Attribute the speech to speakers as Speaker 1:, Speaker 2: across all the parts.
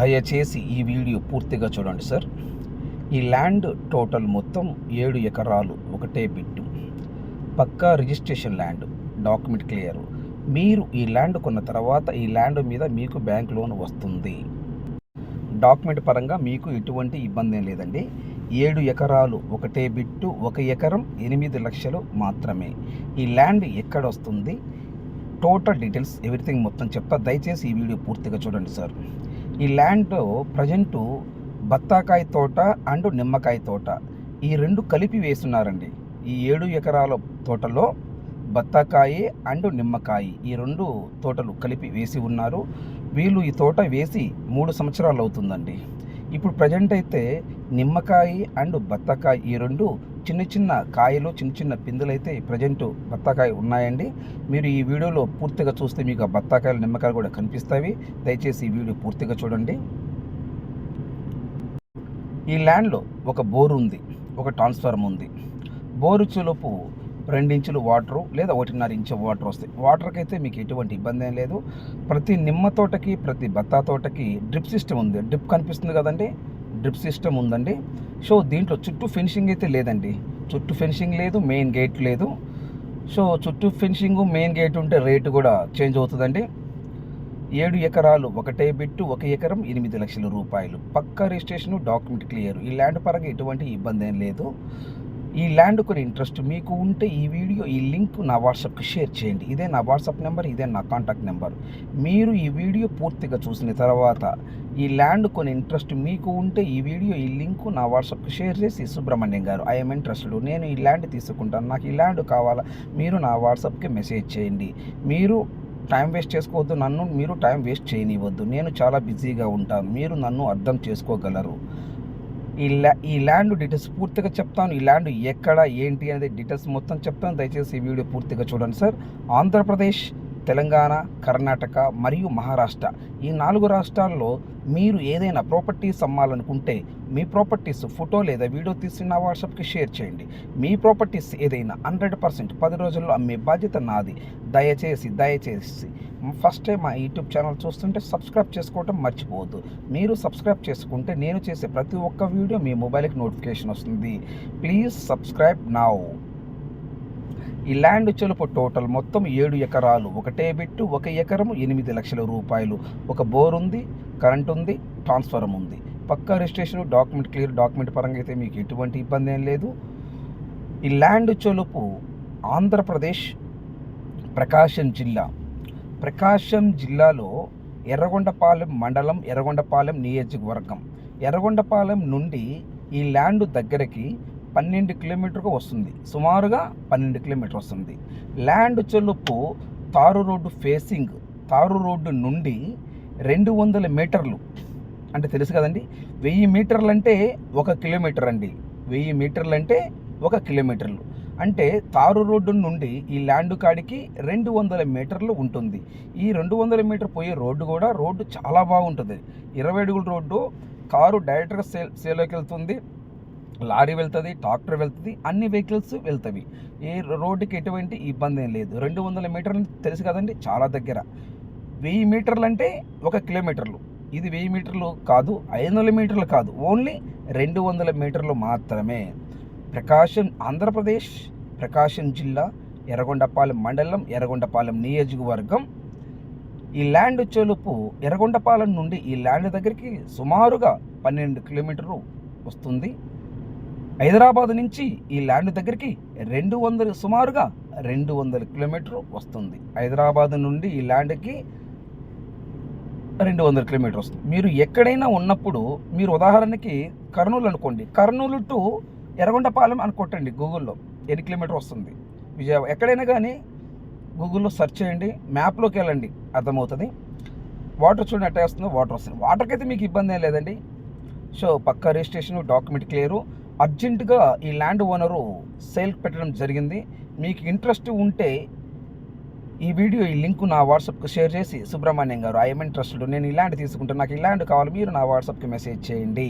Speaker 1: దయచేసి ఈ వీడియో పూర్తిగా చూడండి సార్. ఈ ల్యాండ్ టోటల్ మొత్తం ఏడు ఎకరాలు ఒకటే బిట్టు. పక్కా రిజిస్ట్రేషన్ ల్యాండ్ డాక్యుమెంట్ క్లియర్. మీరు ఈ ల్యాండ్ కొన్న తర్వాత ఈ ల్యాండ్ మీద మీకు బ్యాంక్ లోన్ వస్తుంది. డాక్యుమెంట్ పరంగా మీకు ఎటువంటి ఇబ్బంది ఏం లేదండి. ఏడు ఎకరాలు ఒకటే బిట్టు ఒక ఎకరం ఎనిమిది లక్షలు మాత్రమే. ఈ ల్యాండ్ ఎక్కడ వస్తుంది? టోటల్ డీటెయిల్స్ ఎవ్రీథింగ్ మొత్తం చెప్తా. దయచేసి ఈ వీడియో పూర్తిగా చూడండి సార్. ఈ ల్యాండ్ ప్రజెంట్ బత్తాకాయ తోట అండ్ నిమ్మకాయ తోట. ఈ రెండు కలిపి వేస్తున్నారండి. ఈ ఏడు ఎకరాల తోటలో బత్తాకాయ అండ్ నిమ్మకాయ ఈ రెండు తోటలు కలిపి వేసి ఉన్నారు. వీళ్ళు ఈ తోట వేసి మూడు సంవత్సరాలు అవుతుందండి. ఇప్పుడు ప్రజెంట్ అయితే నిమ్మకాయ అండ్ బత్తాకాయ ఈ రెండు చిన్న చిన్న కాయలు చిన్న చిన్న పిందులు అయితే ప్రజెంట్ బత్తాకాయ ఉన్నాయండి. మీరు ఈ వీడియోలో పూర్తిగా చూస్తే మీకు ఆ బత్తాకాయలు నిమ్మకాయలు కూడా కనిపిస్తాయి. దయచేసి ఈ వీడియో పూర్తిగా చూడండి. ఈ ల్యాండ్లో ఒక బోరు ఉంది. ఒక ట్రాన్స్ఫార్మర్ ఉంది. బోరు చులుపు రెండించులు వాటరు లేదా ఒకటిన్నర ఇంచు వాటర్ వస్తాయి. వాటర్కి అయితే మీకు ఎటువంటి ఇబ్బంది ఏం లేదు. ప్రతి నిమ్మ తోటకి ప్రతి బత్తా తోటకి డ్రిప్ సిస్టమ్ ఉంది. డ్రిప్ కనిపిస్తుంది కదండి. డ్రిప్ సిస్టమ్ ఉందండి. సో దీంట్లో చుట్టూ ఫినిషింగ్ అయితే లేదండి. చుట్టూ ఫినిషింగ్ లేదు మెయిన్ గేట్ లేదు. సో చుట్టూ ఫినిషింగ్ మెయిన్ గేట్ ఉంటే రేటు కూడా చేంజ్ అవుతుందండి. ఏడు ఎకరాలు ఒకటే బిట్టు ఒక ఎకరం ఎనిమిది లక్షల రూపాయలు. పక్క రిజిస్ట్రేషన్ డాక్యుమెంట్ క్లియర్. ఈ ల్యాండ్ పరంగా ఎటువంటి ఇబ్బంది ఏం లేదు. ఈ ల్యాండ్ కొని ఇంట్రెస్ట్ మీకు ఉంటే ఈ వీడియో ఈ లింక్ నా వాట్సాప్కి షేర్ చేయండి. ఇదే నా వాట్సాప్ నెంబర్ ఇదే నా కాంటాక్ట్ నెంబర్. మీరు ఈ వీడియో పూర్తిగా చూసిన తర్వాత ఈ ల్యాండ్ కొని ఇంట్రెస్ట్ మీకు ఉంటే ఈ వీడియో ఈ లింక్ నా వాట్సాప్కి షేర్ చేసి సుబ్రహ్మణ్యం గారు ఐఎమ్ ఇంట్రెస్టెడ్ నేను ఈ ల్యాండ్ తీసుకుంటాను. నాకు ఈ ల్యాండ్ కావాలా? మీరు నా వాట్సాప్కి మెసేజ్ చేయండి. మీరు టైం వేస్ట్ చేసుకోవద్దు. నన్ను మీరు టైం వేస్ట్ చేయనివ్వద్దు. నేను చాలా బిజీగా ఉంటాను. మీరు నన్ను అర్థం చేసుకోగలరు. ఈ ల్యా ఈ ల్యాండ్ డీటెయిల్స్ పూర్తిగా చెప్తాను. ఈ ల్యాండ్ ఎక్కడ ఏంటి అనేది డీటెయిల్స్ మొత్తం చెప్తాను. దయచేసి ఈ వీడియో పూర్తిగా చూడండి సార్. ఆంధ్రప్రదేశ్ తెలంగాణ కర్ణాటక మరియు మహారాష్ట్ర. ఈ నాలుగు రాష్ట్రాల్లో మీరు ఏదైనా ప్రాపర్టీస్ అమ్మాలనుకుంటే మీ ప్రాపర్టీస్ ఫోటో లేదా వీడియో తీసి నా వాట్సాప్కి షేర్ చేయండి. మీ ప్రాపర్టీస్ ఏదైనా హండ్రెడ్ పర్సెంట్ పది రోజుల్లో అమ్మే బాధ్యత నాది. దయచేసి దయచేసి ఫస్ట్ టైం మా యూట్యూబ్ ఛానల్ చూస్తుంటే సబ్స్క్రైబ్ చేసుకోవటం మర్చిపోవద్దు. మీరు సబ్స్క్రైబ్ చేసుకుంటే నేను చేసే ప్రతి ఒక్క వీడియో మీ మొబైల్కి నోటిఫికేషన్ వస్తుంది. Please subscribe now. ఈ ల్యాండ్ చెలుపు టోటల్ మొత్తం ఏడు ఎకరాలు. ఒకటే బిట్టు ఒక ఎకరము ఎనిమిది లక్షల రూపాయలు. ఒక బోర్ ఉంది కరెంట్ ఉంది ట్రాన్స్ఫారం ఉంది. పక్కా రిజిస్ట్రేషన్ డాక్యుమెంట్ క్లియర్ డాక్యుమెంట్ పరంగా అయితే మీకు ఎటువంటి ఇబ్బంది ఏం లేదు. ఈ ల్యాండ్ చెలుపు ఆంధ్రప్రదేశ్ ప్రకాశం జిల్లా. ప్రకాశం జిల్లాలో ఎర్రగొండపాలెం మండలం ఎర్రగొండపాలెం నియోజకవర్గం. ఎర్రగొండపాలెం నుండి ఈ ల్యాండ్ దగ్గరికి పన్నెండు కిలోమీటర్కు వస్తుంది. సుమారుగా పన్నెండు కిలోమీటర్ వస్తుంది. ల్యాండ్ చెలుపు తారు రోడ్డు ఫేసింగ్ తారు రోడ్డు నుండి రెండు వందల మీటర్లు. అంటే తెలుసు కదండి వెయ్యి మీటర్లు అంటే ఒక కిలోమీటర్ అండి. వెయ్యి మీటర్లు అంటే ఒక కిలోమీటర్లు. అంటే తారు రోడ్డు నుండి ఈ ల్యాండ్ కాడికి రెండు వందల మీటర్లు ఉంటుంది. ఈ రెండు వందల మీటర్ పోయే రోడ్డు కూడా రోడ్డు చాలా బాగుంటుంది. ఇరవై అడుగుల రోడ్డు కారు డైరెక్ట్గా సే సేలోకి వెళ్తుంది లారీ వెళ్తుంది ట్రాక్టర్ వెళ్తుంది అన్ని వెహికల్స్ వెళ్తాయి ఏ రోడ్డుకి ఎటువంటి ఇబ్బంది ఏం లేదు. రెండు వందల మీటర్లు తెలుసు కదండి చాలా దగ్గర. వెయ్యి మీటర్లు అంటే ఒక కిలోమీటర్లు. ఇది వెయ్యి మీటర్లు కాదు ఐదు వందల మీటర్లు కాదు. ఓన్లీ రెండు వందల మీటర్లు మాత్రమే. ప్రకాశం ఆంధ్రప్రదేశ్ ప్రకాశం జిల్లా ఎర్రగొండపాలెం మండలం ఎర్రగొండపాలెం నియోజకవర్గం. ఈ ల్యాండ్ చెలుపు ఎర్రగొండపాలెం నుండి ఈ ల్యాండ్ దగ్గరికి సుమారుగా పన్నెండు కిలోమీటర్లు వస్తుంది. హైదరాబాద్ నుంచి ఈ ల్యాండ్ దగ్గరికి రెండు వందల సుమారుగా రెండు వందల కిలోమీటర్ వస్తుంది. హైదరాబాద్ నుండి ఈ ల్యాండ్కి రెండు వందల కిలోమీటర్ వస్తుంది. మీరు ఎక్కడైనా ఉన్నప్పుడు మీరు ఉదాహరణకి కర్నూలు అనుకోండి. కర్నూలు టు ఎర్రగొండపాలెం అని కొట్టండి గూగుల్లో. ఎన్ని కిలోమీటర్ వస్తుంది? విజయవాడ ఎక్కడైనా కానీ గూగుల్లో సెర్చ్ చేయండి. మ్యాప్లోకి వెళ్ళండి. అర్థమవుతుంది? వాటర్ చూడండి అట్టే వస్తుందో వాటర్ వస్తుంది. వాటర్కి అయితే మీకు ఇబ్బంది ఏం లేదండి. సో పక్క రిజిస్ట్రేషన్ డాక్యుమెంట్ క్లియరు. అర్జెంటుగా ఈ ల్యాండ్ ఓనరు సేల్ పెట్టడం జరిగింది. మీకు ఇంట్రెస్ట్ ఉంటే ఈ వీడియో ఈ లింక్ నా వాట్సాప్కి షేర్ చేసి సుబ్రహ్మణ్యం గారు ఐఎమ్ ఇంట్రెస్టెడ్ నేను ఈ ల్యాండ్ తీసుకుంటాను. నాకు ఈ ల్యాండ్ కావాలి. మీరు నా వాట్సాప్కి మెసేజ్ చేయండి.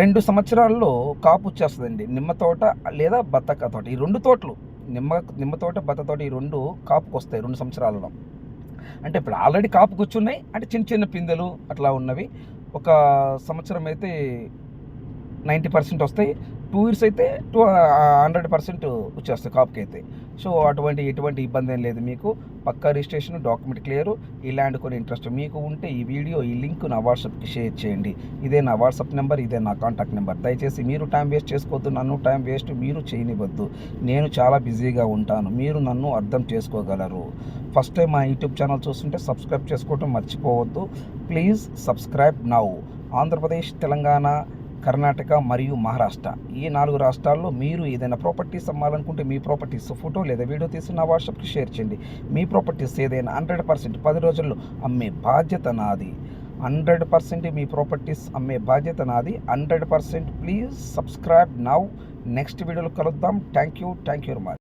Speaker 1: రెండు సంవత్సరాల్లో కాపు వచ్చేస్తుందండి. నిమ్మ తోట లేదా బత్తక తోట. ఈ రెండు తోటలు నిమ్మ నిమ్మ తోట బత్త తోట ఈ రెండు కాపుకు వస్తాయి రెండు సంవత్సరాలలో. అంటే ఇప్పుడు ఆల్రెడీ కాపు కూర్చున్నాయి. అంటే చిన్న చిన్న పిందెలు అట్లా ఉన్నవి. ఒక సంవత్సరం అయితే నైంటీ పర్సెంట్ వస్తాయి. టూ ఇయర్స్ అయితే టూ హండ్రెడ్ పర్సెంట్ వచ్చేస్తాయి కాపుకి అయితే. సో అటువంటి ఎటువంటి ఇబ్బంది ఏం లేదు మీకు. పక్కా రిజిస్ట్రేషన్ డాక్యుమెంట్ క్లియర్. ఈ ల్యాండ్ కొన్ని ఇంట్రెస్ట్ మీకు ఉంటే ఈ వీడియో ఈ లింక్ నా వాట్సాప్కి షేర్ చేయండి. ఇదే నా వాట్సాప్ నెంబర్ ఇదే నా కాంటాక్ట్ నెంబర్. దయచేసి మీరు టైం వేస్ట్ చేసుకోవద్దు నన్ను టైం వేస్ట్ మీరు చేయనివ్వద్దు. నేను చాలా బిజీగా ఉంటాను. మీరు నన్ను అర్థం చేసుకోగలరు. ఫస్ట్ టైం మా యూట్యూబ్ ఛానల్ చూస్తుంటే సబ్స్క్రైబ్ చేసుకోవటం మర్చిపోవద్దు. Please subscribe now. Andhra Pradesh Telangana Karnataka మరియు మహారాష్ట్ర. ఈ నాలుగు రాష్ట్రాల్లో మీరు ఏదైనా ప్రాపర్టీస్ అమ్మాలనుకుంటే మీ ప్రాపర్టీస్ ఫోటో లేదా వీడియో తీసి నా వాట్సాప్కి షేర్ చేయండి. మీ ప్రాపర్టీస్ ఏదైనా హండ్రెడ్ పర్సెంట్ పది రోజుల్లో అమ్మే బాధ్యత నాది. హండ్రెడ్ పర్సెంట్ మీ ప్రాపర్టీస్ అమ్మే బాధ్యత నాది. Hundred percent please subscribe now. Next వీడియోలో కలుద్దాం. Thank you. Thank you very much.